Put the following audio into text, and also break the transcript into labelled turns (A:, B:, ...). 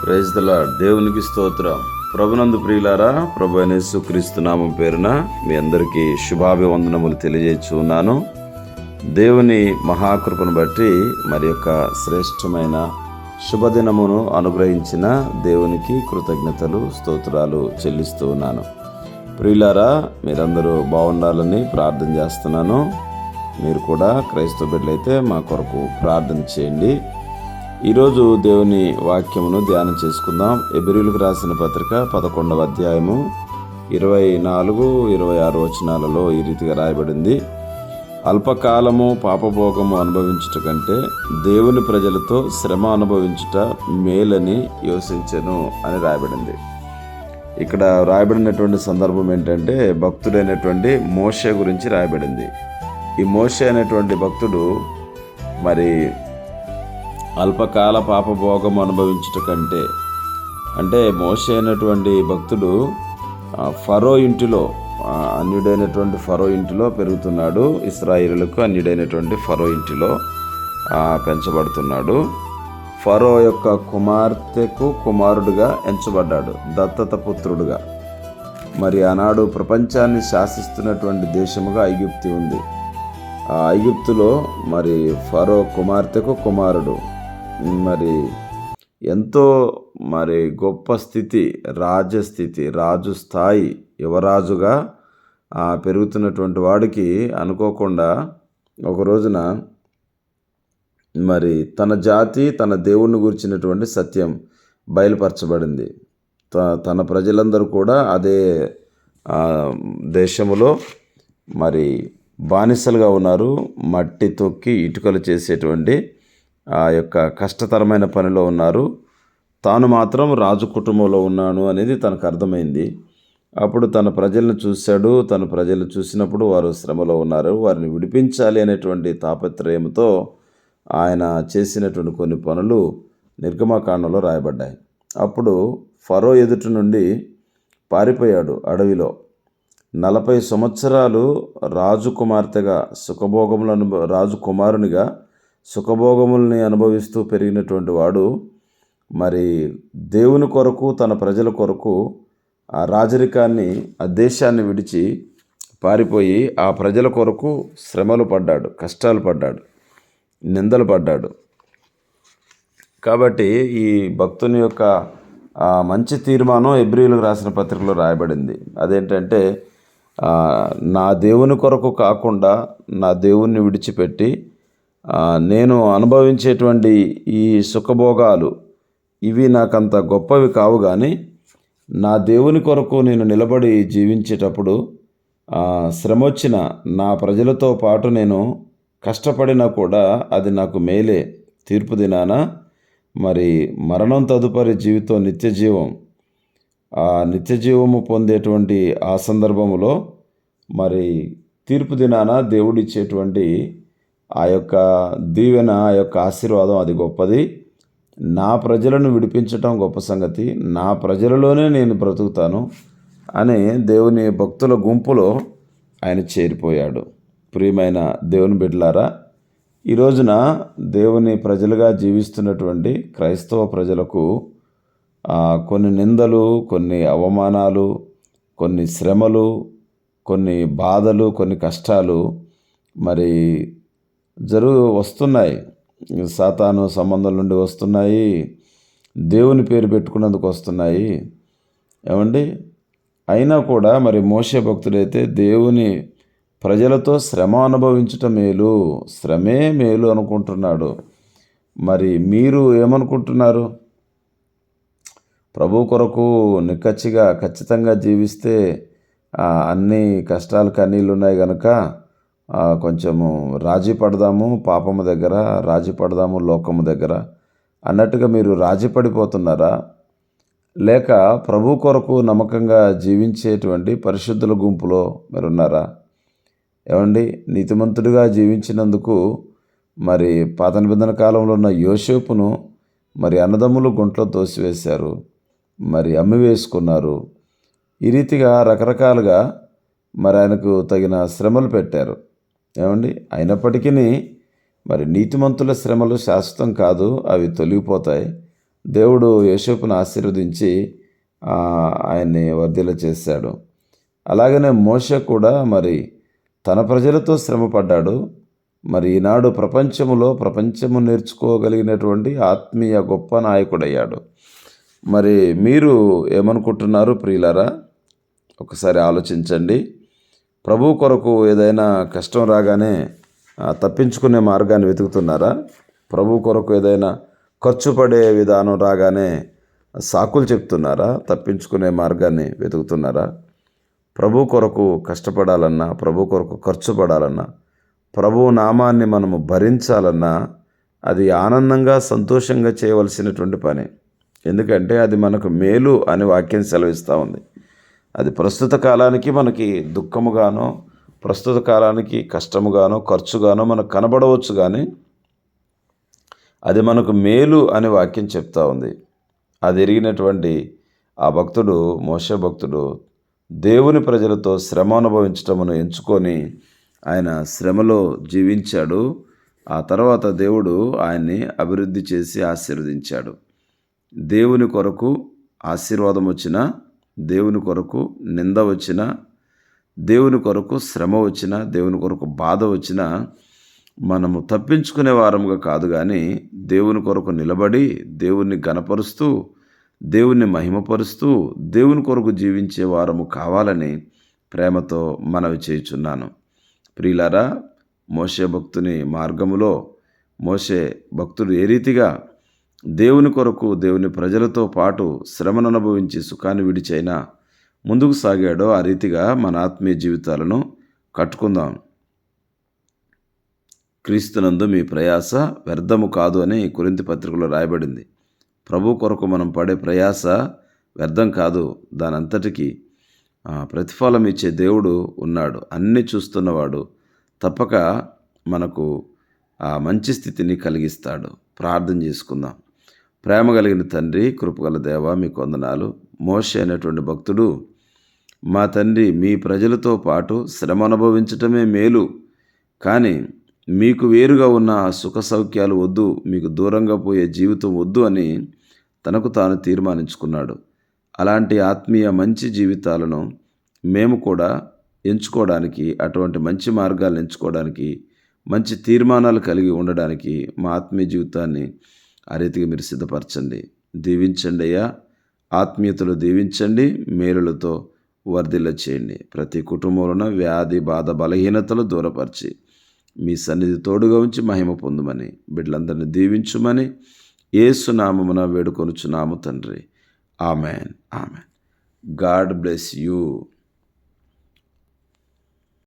A: Praise దేవునికి స్తోత్రం. ప్రభునందు ప్రియులారా ప్రభు అనేసు యేసుక్రీస్తు నామం పేరున మీ అందరికీ శుభాభివందనములు తెలియజేస్తున్నాను దేవుని మహాకృపను బట్టి మరి యొక్క శ్రేష్టమైన శుభదినమును అనుగ్రహించిన దేవునికి కృతజ్ఞతలు స్తోత్రాలు చెల్లిస్తూ ఉన్నాను. ప్రియులారా మీరందరూ బాగుండాలని ప్రార్థన చేస్తున్నాను. మీరు కూడా క్రైస్తవ బిడ్డలైతే మా కొరకు ప్రార్థన చేయండి. ఈరోజు దేవుని వాక్యమును ధ్యానం చేసుకుందాం. ఎబిరిలకు రాసిన పత్రిక పదకొండవ అధ్యాయము ఇరవై నాలుగు ఇరవై ఆరు వచనాలలో ఈ రీతిగా రాయబడింది. అల్పకాలము పాపభోగము అనుభవించుట కంటే దేవుని ప్రజలతో శ్రమ అనుభవించుట మేలని యోచించను అని రాయబడింది. ఇక్కడ రాయబడినటువంటి సందర్భం ఏంటంటే భక్తుడైనటువంటి మోషే గురించి రాయబడింది. ఈ మోషే అనేటువంటి భక్తుడు మరి అల్పకాల పాపభోగం అనుభవించుట కంటే. అంటే మోసే అయినటువంటి భక్తుడు ఫరో ఇంటిలో అన్యుడైనటువంటి ఫరో ఇంటిలో పెరుగుతున్నాడు. ఇస్రాయిలకు అన్యుడైనటువంటి ఫరో ఇంటిలో పెంచబడుతున్నాడు. ఫరో యొక్క కుమార్తెకు కుమారుడుగా ఎంచబడ్డాడు దత్తత పుత్రుడుగా. మరి ఆనాడు ప్రపంచాన్ని శాసిస్తున్నటువంటి దేశముగా ఐగుప్తి ఉంది. ఆ ఐగుప్తులో మరి ఫరో కుమార్తెకు కుమారుడు మరి ఎంతో మరి గొప్ప స్థితి రాజస్థితి రాజు స్థాయి యువరాజుగా పెరుగుతున్నటువంటి వాడికి అనుకోకుండా ఒక రోజున మరి తన జాతి తన దేవుణ్ణి గురించినటువంటి సత్యం బయలుపరచబడింది. త తన ప్రజలందరూ కూడా అదే దేశంలో దేశములో మరి బానిసలుగా ఉన్నారు. మట్టి తొక్కి ఇటుకలు చేసేటువంటి ఆ యొక్క కష్టతరమైన పనిలో ఉన్నారు. తాను మాత్రం రాజు కుటుంబంలో ఉన్నాను అనేది తనకు అర్థమైంది. అప్పుడు తన ప్రజలను చూశాడు. తన ప్రజలను చూసినప్పుడు వారు శ్రమలో ఉన్నారు. వారిని విడిపించాలి అనేటువంటి తాపత్రయంతో ఆయన చేసినటువంటి కొన్ని పనులు నిర్గమకాండంలో రాయబడ్డాయి. అప్పుడు ఫరో ఎదుటి నుండి పారిపోయాడు అడవిలో. నలభై సంవత్సరాలు రాజు కుమార్తెగా సుఖభోగములు రాజు కుమారునిగా సుఖభోగముల్ని అనుభవిస్తూ పెరిగినటువంటి వాడు మరి దేవుని కొరకు తన ప్రజల కొరకు ఆ రాజరికాన్ని ఆ దేశాన్ని విడిచి పారిపోయి ఆ ప్రజల కొరకు శ్రమలు పడ్డాడు కష్టాలు పడ్డాడు నిందలు పడ్డాడు. కాబట్టి ఈ భక్తుని యొక్క ఆ, మంచి తీర్మానం ఎబ్రిలకు రాసిన పత్రికలో రాయబడింది. అదేంటంటే నా దేవుని కొరకు కాకుండా నా దేవుణ్ణి విడిచిపెట్టి నేను అనుభవించేటువంటి ఈ సుఖభోగాలు ఇవి నాకంత గొప్పవి కావు కానీ నా దేవుని కొరకు నేను నిలబడి జీవించేటప్పుడు శ్రమ వచ్చిన నా ప్రజలతో పాటు నేను కష్టపడినా కూడా అది నాకు మేలే. తీర్పు దినాన మరి మరణం తదుపరి జీవితం నిత్య జీవం ఆ నిత్య జీవము పొందేటువంటి ఆ సందర్భంలో మరి తీర్పు దినాన దేవుడిచ్చేటువంటి ఆ యొక్క దీవెన ఆ యొక్క ఆశీర్వాదం అది గొప్పది. నా ప్రజలను విడిపించటం గొప్ప సంగతి. నా ప్రజలలోనే నేను బ్రతుకుతాను అని దేవుని భక్తుల గుంపులో ఆయన చేరిపోయాడు. ప్రియమైన దేవుని బిడ్డలారా ఈ రోజున దేవుని ప్రజలుగా జీవిస్తున్నటువంటి క్రైస్తవ ప్రజలకు కొన్ని నిందలు కొన్ని అవమానాలు కొన్ని శ్రమలు కొన్ని బాధలు కొన్ని కష్టాలు మరి జరుగు వస్తున్నాయి. సాతాను సంబంధం నుండి వస్తున్నాయి. దేవుని పేరు పెట్టుకున్నందుకు వస్తున్నాయి. ఏమండి? అయినా కూడా మరి మోసే భక్తుడైతే దేవుని ప్రజలతో శ్రమ అనుభవించటం మేలు శ్రమే మేలు అనుకుంటున్నాడు. మరి మీరు ఏమనుకుంటున్నారు? ప్రభు కొరకు నిక్కచ్చిగా ఖచ్చితంగా జీవిస్తే ఆ, అన్ని కష్టాలు కన్నీళ్ళు ఉన్నాయి కనుక కొంచెము రాజీ పడదాము పాపము దగ్గర రాజీ పడదాము లోకము దగ్గర. అన్నట్టుగా మీరు రాజీ పడిపోతున్నారా? లేక ప్రభు కొరకు నమ్మకంగా జీవించేటువంటి పరిశుద్ధుల గుంపులో మీరున్నారా? ఏమండి నీతిమంతుడిగా జీవించినందుకు మరి పాత నిబంధన కాలంలో ఉన్న యోసేపును మరి అన్నదమ్ములు గుంట్లో తోసివేశారు మరి అమ్మి వేసుకున్నారు. ఈ రీతిగా రకరకాలుగా మరి ఆయనకు తగిన శ్రమలు పెట్టారు. ఏమండి? అయినప్పటికీ మరి నీతిమంతుల శ్రమలు శాశ్వతం కాదు అవి తొలగిపోతాయి. దేవుడు యోసేపును ఆశీర్వదించి ఆయన్ని వర్ధిల చేశాడు. అలాగనే మోష కూడా మరి తన ప్రజలతో శ్రమపడ్డాడు. మరి ఈనాడు ప్రపంచములో ప్రపంచము నేర్చుకోగలిగినటువంటి ఆత్మీయ గొప్ప నాయకుడయ్యాడు. మరి మీరు ఏమనుకుంటున్నారు ప్రియులారా? ఒకసారి ఆలోచించండి. ప్రభు కొరకు ఏదైనా కష్టం రాగానే తప్పించుకునే మార్గాన్ని వెతుకుతున్నారా? ప్రభు కొరకు ఏదైనా ఖర్చు పడే విధానం రాగానే సాకులు చెప్తున్నారా? తప్పించుకునే మార్గాన్ని వెతుకుతున్నారా? ప్రభు కొరకు కష్టపడాలన్నా ప్రభు కొరకు ఖర్చు పడాలన్నా ప్రభు నామాన్ని మనము భరించాలన్నా అది ఆనందంగా సంతోషంగా చేయవలసినటువంటి పని. ఎందుకంటే అది మనకు మేలు అని వాక్యం సెలవిస్తూ ఉంది. అది ప్రస్తుత కాలానికి మనకి దుఃఖముగానో ప్రస్తుత కాలానికి కష్టముగానో ఖర్చుగానో మనకు కనబడవచ్చు కానీ అది మనకు మేలు అనే వాక్యం చెప్తా ఉంది. అది ఎరిగినటువంటి ఆ భక్తుడు మోస భక్తుడు దేవుని ప్రజలతో శ్రమ అనుభవించటమును ఎంచుకొని ఆయన శ్రమలో జీవించాడు. ఆ తర్వాత దేవుడు ఆయన్ని అభివృద్ధి చేసి ఆశీర్వదించాడు. దేవుని కొరకు ఆశీర్వాదం వచ్చినా దేవుని కొరకు నింద వచ్చిన దేవుని కొరకు శ్రమ వచ్చినా దేవుని కొరకు బాధ వచ్చిన మనము తప్పించుకునే వారముగా కాదు కానీ దేవుని కొరకు నిలబడి దేవుణ్ణి గనపరుస్తూ దేవుణ్ణి మహిమపరుస్తూ దేవుని కొరకు జీవించే వారము కావాలని ప్రేమతో మనవి చేయుచున్నాను. ప్రియులారా మోసే భక్తుని మార్గములో మోసే భక్తుడు ఏ రీతిగా దేవుని కొరకు దేవుని ప్రజలతో పాటు శ్రమను అనుభవించి సుఖాన్ని విడిచైనా ముందుకు సాగాడో ఆ రీతిగా మన ఆత్మీయ జీవితాలను కట్టుకుందాం. క్రీస్తునందు మీ ప్రయాస వ్యర్థము కాదు అని కురింతి పత్రికలో రాయబడింది. ప్రభు కొరకు మనం పడే ప్రయాస వ్యర్థం కాదు. దానంతటికీ ప్రతిఫలం ఇచ్చే దేవుడు ఉన్నాడు. అన్నీ చూస్తున్నవాడు తప్పక మనకు ఆ మంచి స్థితిని కలిగిస్తాడు. ప్రార్థన చేసుకుందాం. ప్రేమ కలిగిన తండ్రి కృపగల దేవ మీకు వందనాలు. మోషే అనేటువంటి భక్తుడు మా తండ్రి మీ ప్రజలతో పాటు శ్రమ అనుభవించటమే మేలు. కానీ మీకు వేరుగా ఉన్న ఆ సుఖ సౌఖ్యాలు వద్దు మీకు దూరంగా పోయే జీవితం వద్దు అని తనకు తాను తీర్మానించుకున్నాడు. అలాంటి ఆత్మీయ మంచి జీవితాలను మేము కూడా ఎంచుకోవడానికి అటువంటి మంచి మార్గాలను ఎంచుకోవడానికి మంచి తీర్మానాలు కలిగి ఉండడానికి మా ఆత్మీయ జీవితాన్ని ఆ రీతిగా మీరు సిద్ధపరచండి. దీవించండి అయ్యా. ఆత్మీయతలు దీవించండి. మేలులతో వర్ధిల్ల చేయండి. ప్రతి కుటుంబంలోన వ్యాధి బాధ బలహీనతలు దూరపరిచి మీ సన్నిధి తోడుగా ఉంచి మహిమ పొందమని బిడ్డలందరినీ దీవించుమని ఏసునామమున వేడుకొనుచున్నాము తండ్రి. Amen. Amen. God bless you.